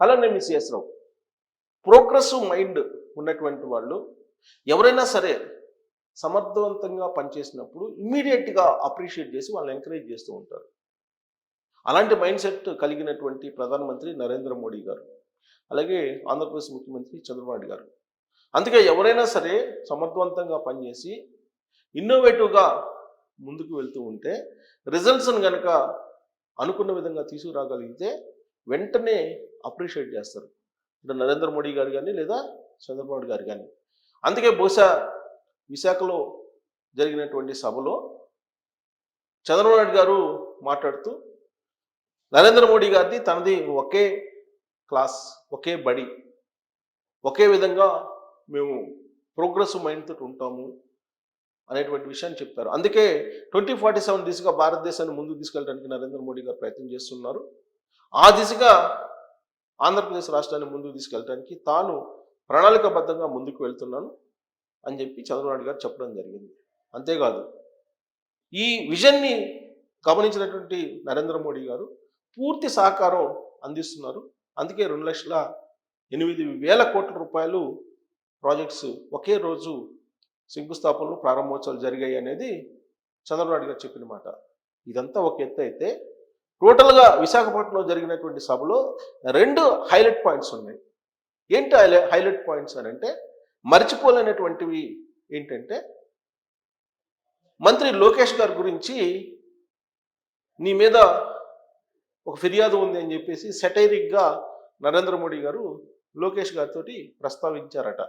అలానే మీ C S Rao. Progressive mind ఉన్నటువంటి వాళ్ళు ఎవరైనా సరే సమర్థవంతంగా పనిచేసినప్పుడు ఇమ్మీడియట్గా అప్రిషియేట్ చేసి వాళ్ళని ఎంకరేజ్ చేస్తూ ఉంటారు. అలాంటి మైండ్ సెట్ కలిగినటువంటి ప్రధానమంత్రి నరేంద్ర మోడీ గారు అలాగే ఆంధ్రప్రదేశ్ ముఖ్యమంత్రి చంద్రబాబు గారు. అందుకే ఎవరైనా సరే సమర్థవంతంగా పనిచేసి ఇన్నోవేటివ్గా ముందుకు వెళ్తూ ఉంటే రిజల్ట్స్ని కనుక అనుకున్న విధంగా తీసుకురాగలిగితే వెంటనే అప్రిషియేట్ చేస్తారు. అంటే నరేంద్ర మోడీ గారు కానీ లేదా చంద్రబాబు గారు కానీ అందుకే బహుశా విశాఖలో జరిగినటువంటి సభలో చంద్రబాబు నాయుడు గారు మాట్లాడుతూ నరేంద్ర మోడీ గారిది తనది ఒకే క్లాస్ ఒకే బడి ఒకే విధంగా మేము ప్రోగ్రెస్ మైండ్ తోటి ఉంటాము అనేటువంటి విషయాన్ని చెప్తారు. అందుకే ట్వంటీ ఫార్టీ సెవెన్ దిశగా భారతదేశాన్ని ముందుకు తీసుకెళ్ళడానికి నరేంద్ర మోడీ గారు ప్రయత్నం చేస్తున్నారు. ఆ దిశగా ఆంధ్రప్రదేశ్ రాష్ట్రాన్ని ముందుకు తీసుకెళ్ళడానికి తాను ప్రణాళికబద్ధంగా ముందుకు వెళ్తున్నాను అని చెప్పి చంద్రబాబు గారు చెప్పడం జరిగింది. అంతేకాదు ఈ విజన్ని గమనించినటువంటి నరేంద్ర మోడీ గారు పూర్తి సహకారం అందిస్తున్నారు. అందుకే రెండు లక్షల ఎనిమిది వేల కోట్ల రూపాయలు ప్రాజెక్ట్స్ ఒకే రోజు శంకుస్థాపనలు ప్రారంభోత్సవాలు జరిగాయి అనేది చంద్రబాబు గారు చెప్పిన మాట. ఇదంతా ఒక ఎత్తు అయితే టోటల్గా విశాఖపట్నంలో జరిగినటువంటి సభలో రెండు హైలైట్ పాయింట్స్ ఉన్నాయి. ఏంటి హైలై హైలైట్ పాయింట్స్ అని అంటే మర్చిపోలేనటువంటివి ఏంటంటే మంత్రి లోకేష్ గారి గురించి నీ మీద ఒక ఫిర్యాదు ఉంది అని చెప్పేసి సెటైరిక్గా నరేంద్ర మోడీ గారు లోకేష్ గారితో ప్రస్తావించారట.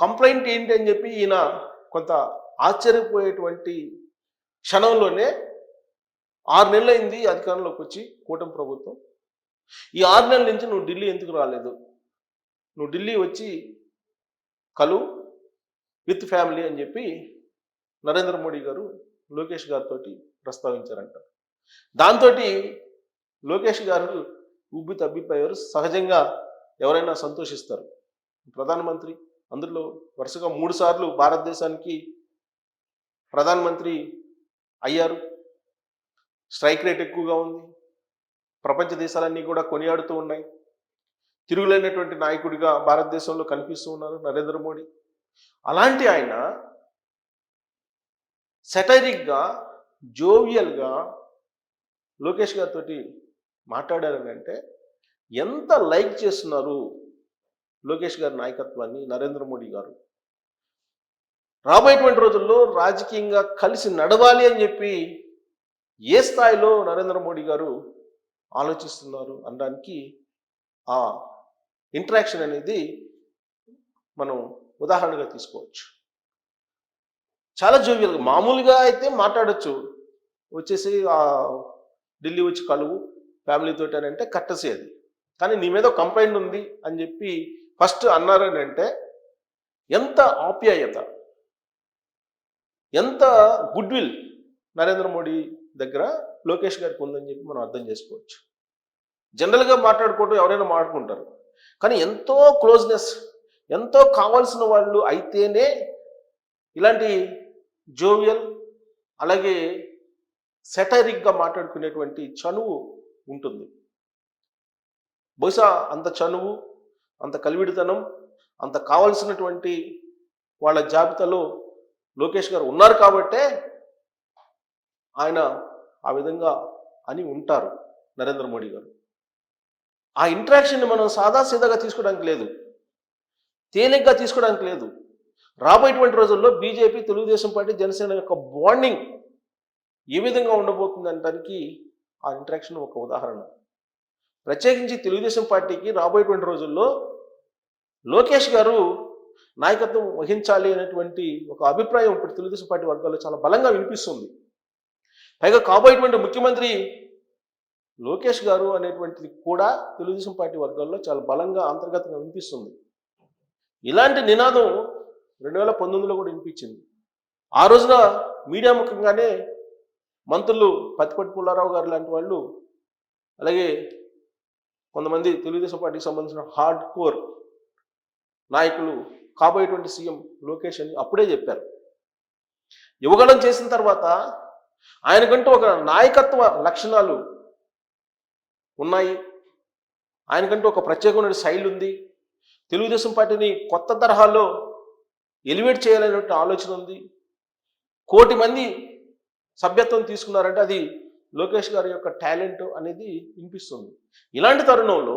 కంప్లైంట్ ఏంటి అని చెప్పి ఈయన కొంత ఆశ్చర్యపోయేటువంటి క్షణంలోనే ఆరు నెలలైంది అధికారంలోకి వచ్చి కూటమి ప్రభుత్వం. ఈ ఆరు నెలల నుంచి నువ్వు ఢిల్లీ ఎందుకు రాలేదు? నువ్వు ఢిల్లీ వచ్చి కలు విత్ ఫ్యామిలీ అని చెప్పి నరేంద్ర మోడీ గారు లోకేష్ గారితో ప్రస్తావించారంట. దాంతో లోకేష్ గారు ఉబ్బి తబ్బిపోయారు సహజంగా ఎవరైనా సంతోషిస్తారు. ప్రధానమంత్రి అందులో వరుసగా మూడు సార్లు భారతదేశానికి ప్రధానమంత్రి అయ్యారు. స్ట్రైక్ రేట్ ఎక్కువగా ఉంది. ప్రపంచ దేశాలన్నీ కూడా కొనియాడుతూ ఉన్నాయి. తిరుగులేనటువంటి నాయకుడిగా భారతదేశంలో కనిపిస్తూ ఉన్నారు నరేంద్ర మోడీ. అలాంటి ఆయన సెటరిక్గా జోవియల్గా లోకేష్ గారితో మాట్లాడారని అంటే ఎంత లైక్ చేస్తున్నారు లోకేష్ గారి నాయకత్వాన్ని నరేంద్ర మోడీ గారు? రాబోయేటువంటి రోజుల్లో రాజకీయంగా కలిసి నడవాలి అని చెప్పి ఏ స్థాయిలో నరేంద్ర మోడీ గారు ఆలోచిస్తున్నారు అనడానికి ఆ ఇంటరాక్షన్ అనేది మనం ఉదాహరణగా తీసుకోవచ్చు. చాలా జోవియల్గా మామూలుగా అయితే మాట్లాడొచ్చు. వచ్చేసి ఆ ఢిల్లీ వచ్చి కలువు ఫ్యామిలీతో అని అంటే కట్టసి అది కానీ నీ మీద కంప్లైంట్ ఉంది అని చెప్పి ఫస్ట్ అన్నారని అంటే ఎంత ఆప్యాయత ఎంత గుడ్ విల్ నరేంద్ర మోడీ దగ్గర లోకేష్ గారికి ఉందని చెప్పి మనం అర్థం చేసుకోవచ్చు. జనరల్గా మాట్లాడుకోవటం ఎవరైనా మాట్లాడుకుంటారు. కానీ ఎంతో క్లోజ్నెస్ ఎంతో కావాల్సిన వాళ్ళు అయితేనే ఇలాంటి జోవియల్ అలాగే సెటరిక్గా మాట్లాడుకునేటువంటి చనువు ఉంటుంది. బహుశా అంత చనువు అంత కలివిడితనం అంత కావలసినటువంటి వాళ్ళ జాబితాలో లోకేష్ గారు ఉన్నారు కాబట్టే ఆయన ఆ విధంగా అని ఉంటారు నరేంద్ర మోడీ గారు. ఆ ఇంటరాక్షన్ని మనం సాదాసీదాగా తీసుకోవడానికి లేదు. తేలిగ్గా తీసుకోవడానికి లేదు. రాబోయేటువంటి రోజుల్లో బీజేపీ తెలుగుదేశం పార్టీ జనసేన యొక్క బాండింగ్ ఏ విధంగా ఉండబోతుంది అనడానికి ఆ ఇంటరాక్షన్ ఒక ఉదాహరణ. ప్రత్యేకించి తెలుగుదేశం పార్టీకి రాబోయేటువంటి రోజుల్లో లోకేష్ గారు నాయకత్వం వహించాలి అనేటువంటి ఒక అభిప్రాయం ఇప్పుడు తెలుగుదేశం పార్టీ వర్గాల్లో చాలా బలంగా వినిపిస్తుంది. పైగా కాబోయేటువంటి ముఖ్యమంత్రి లోకేష్ గారు అనేటువంటిది కూడా తెలుగుదేశం పార్టీ వర్గాల్లో చాలా బలంగా అంతర్గతంగా వినిపిస్తుంది. ఇలాంటి నినాదం రెండు వేల పంతొమ్మిదిలో కూడా వినిపించింది. ఆ రోజున మీడియా ముఖంగానే మంత్రులు పత్తిపట్టి పుల్లారావు గారు లాంటి వాళ్ళు అలాగే కొంతమంది తెలుగుదేశం పార్టీకి సంబంధించిన హార్డ్ కోర్ నాయకులు కాబోయేటువంటి సీఎం లోకేష్ అని అప్పుడే చెప్పారు. యువగళం చేసిన తర్వాత ఆయనకంటూ ఒక నాయకత్వ లక్షణాలు ఉన్నాయి. ఆయనకంటూ ఒక ప్రత్యేకమైన శైలి ఉంది. తెలుగుదేశం పార్టీని కొత్త తరహాలో ఎలివేట్ చేయాలనేటువంటి ఆలోచన ఉంది. కోటి మంది సభ్యత్వం తీసుకున్నారంటే అది లోకేష్ గారి యొక్క టాలెంట్ అనేది వినిపిస్తుంది. ఇలాంటి తరుణంలో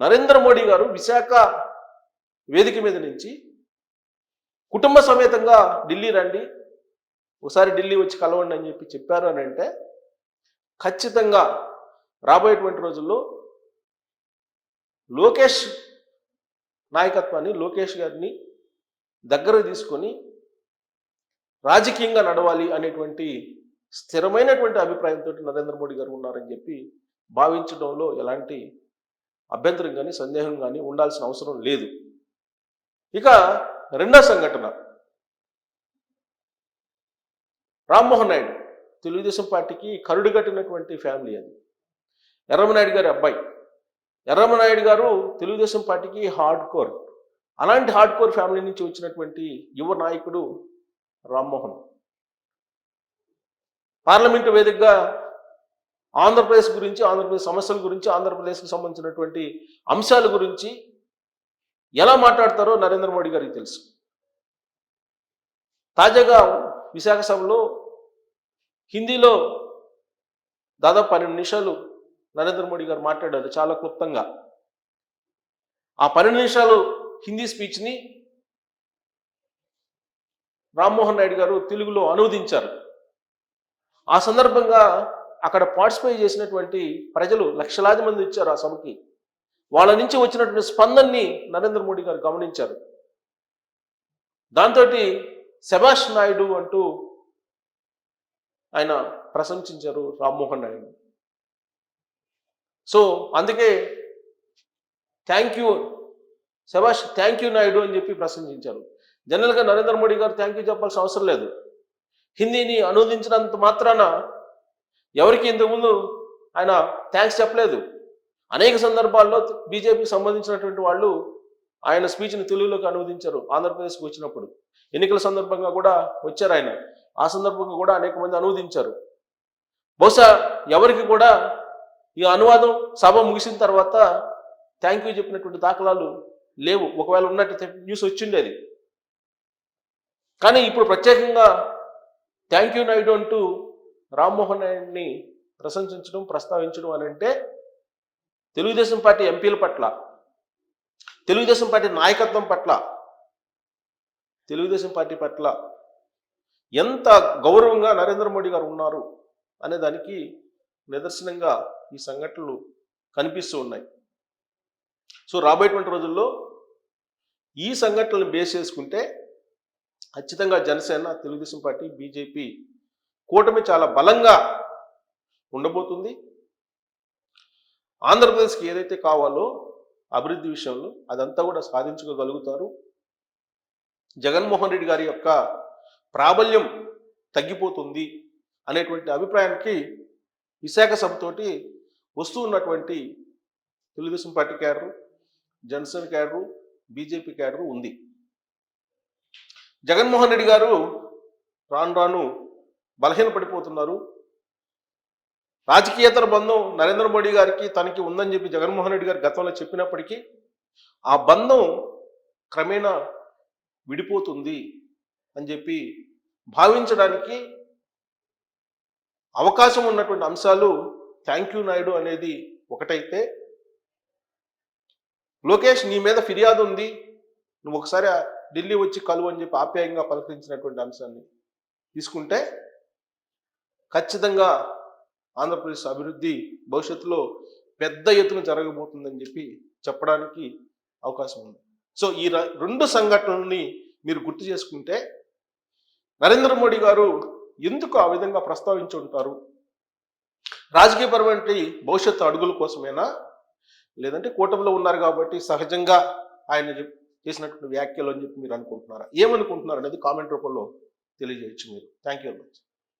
నరేంద్ర మోడీ గారు విశాఖ వేదిక మీద నుంచి కుటుంబ సమేతంగా ఢిల్లీ రండి ఒకసారి ఢిల్లీ వచ్చి కలవండి అని చెప్పి చెప్పారు అని అంటే ఖచ్చితంగా రాబోయేటువంటి రోజుల్లో లోకేష్ నాయకత్వాన్ని లోకేష్ గారిని దగ్గర తీసుకొని రాజకీయంగా నడవాలి అనేటువంటి స్థిరమైనటువంటి అభిప్రాయంతో నరేంద్ర మోడీ గారు ఉన్నారని చెప్పి భావించడంలో ఎలాంటి అభ్యంతరం కానీ సందేహం కానీ ఉండాల్సిన అవసరం లేదు. ఇక రెండో సంఘటన. రామ్మోహన్ నాయుడు తెలుగుదేశం పార్టీకి కరుడు కట్టినటువంటి ఫ్యామిలీ అది. ఎర్రమనాయుడు గారి అబ్బాయి. ఎర్రమనాయుడు గారు తెలుగుదేశం పార్టీకి హార్డ్ కోర్. అలాంటి హార్డ్ కోర్ ఫ్యామిలీ నుంచి వచ్చినటువంటి యువ నాయకుడు రామ్మోహన్. పార్లమెంటు వేదికగా ఆంధ్రప్రదేశ్ గురించి ఆంధ్రప్రదేశ్ సమస్యల గురించి ఆంధ్రప్రదేశ్కి సంబంధించినటువంటి అంశాల గురించి ఎలా మాట్లాడతారో నరేంద్ర మోడీ గారికి తెలుసు. తాజాగా విశాఖ సభలో హిందీలో దాదాపు పన్నెండు నిమిషాలు నరేంద్ర మోడీ గారు మాట్లాడారు చాలా క్లుప్తంగా. ఆ పన్నెండు నిమిషాలు హిందీ స్పీచ్ని రామ్మోహన్ నాయుడు గారు తెలుగులో అనువదించారు. ఆ సందర్భంగా అక్కడ పార్టిసిపేట్ చేసినటువంటి ప్రజలు లక్షలాది మంది ఇచ్చారు ఆ సభకి. వాళ్ళ నుంచి వచ్చినటువంటి స్పందనని నరేంద్ర మోడీ గారు గమనించారు. దాంతో శభాష్ నాయుడు అంటూ ఆయన ప్రశంసించారు రామ్మోహన్ నాయుడు. సో అందుకే థ్యాంక్ యూ శభాష్ థ్యాంక్ యూ నాయుడు అని చెప్పి ప్రశంసించారు. జనరల్గా నరేంద్ర మోడీ గారు థ్యాంక్ యూ చెప్పాల్సిన అవసరం లేదు. హిందీని అనువదించినంత మాత్రాన ఎవరికి ఇంతకుముందు ఆయన థ్యాంక్స్ చెప్పలేదు. అనేక సందర్భాల్లో బీజేపీకి సంబంధించినటువంటి వాళ్ళు ఆయన స్పీచ్ని తెలుగులోకి అనువదించారు. ఆంధ్రప్రదేశ్కి వచ్చినప్పుడు. ఎన్నికల సందర్భంగా కూడా వచ్చారు ఆయన. ఆ సందర్భంగా కూడా అనేక మంది అనువదించారు. బహుశా ఎవరికి కూడా ఈ అనువాదం సభ ముగిసిన తర్వాత థ్యాంక్ యూ చెప్పినటువంటి దాఖలాలు లేవు. ఒకవేళ ఉన్నట్టు న్యూస్ వచ్చిండేది. కానీ ఇప్పుడు ప్రత్యేకంగా థ్యాంక్ యూ నాయుడు అంటూ రామ్మోహన్ నాయుడిని ప్రశంసించడం ప్రస్తావించడం అని అంటే తెలుగుదేశం పార్టీ ఎంపీల పట్ల తెలుగుదేశం పార్టీ నాయకత్వం పట్ల తెలుగుదేశం పార్టీ పట్ల ఎంత గౌరవంగా నరేంద్ర మోడీ గారు ఉన్నారు అనే దానికి నిదర్శనంగా ఈ సంఘటనలు కనిపిస్తూ ఉన్నాయి. సో రాబోయేటువంటి రోజుల్లో ఈ సంఘటనలను బేస్ చేసుకుంటే ఖచ్చితంగా జనసేన తెలుగుదేశం పార్టీ బీజేపీ కూటమి చాలా బలంగా ఉండబోతుంది. ఆంధ్రప్రదేశ్కి ఏదైతే కావాలో అభివృద్ధి విషయంలో అదంతా కూడా సాధించుకోగలుగుతారు. జగన్మోహన్ రెడ్డి గారి యొక్క ప్రాబల్యం తగ్గిపోతుంది అనేటువంటి అభిప్రాయానికి విశాఖ సభతోటి వస్తూ ఉన్నటువంటి Telugu Desam party cadre Janasena cadre BJP cadre ఉంది. జగన్మోహన్ రెడ్డి గారు రాను రాను బలహీనపడిపోతున్నారు. రాజకీయేతర బంధం నరేంద్ర మోడీ గారికి తనకి ఉందని చెప్పి జగన్మోహన్ రెడ్డి గారు గతంలో చెప్పినప్పటికీ ఆ బంధం క్రమేణా విడిపోతుంది అని చెప్పి భావించడానికి అవకాశం ఉన్నటువంటి అంశాలు థ్యాంక్ యూ నాయుడు అనేది ఒకటైతే లోకేష్ నీ మీద ఫిర్యాదు ఉంది నువ్వు ఒకసారి ఢిల్లీ వచ్చి కలువు అని చెప్పి ఆప్యాయంగా పలకరించినటువంటి అంశాన్ని తీసుకుంటే ఖచ్చితంగా ఆంధ్రప్రదేశ్ అభివృద్ధి భవిష్యత్తులో పెద్ద ఎత్తున జరగబోతుందని చెప్పి చెప్పడానికి అవకాశం ఉంది. సో ఈ ర- రెండు సంఘటనల్ని మీరు గుర్తు చేసుకుంటే నరేంద్ర మోడీ గారు ఎందుకు ఆ విధంగా ప్రస్తావించి ఉంటారు? రాజకీయపరమైన భవిష్యత్తు అడుగుల కోసమేనా? లేదంటే కూటమిలో ఉన్నారు కాబట్టి సహజంగా ఆయన చెప్- చేసినటువంటి వ్యాఖ్యలు అని చెప్పి మీరు అనుకుంటున్నారా? ఏమనుకుంటున్నారు అనేది కామెంట్ రూపంలో తెలియజేయచ్చు మీరు. Thank you very much.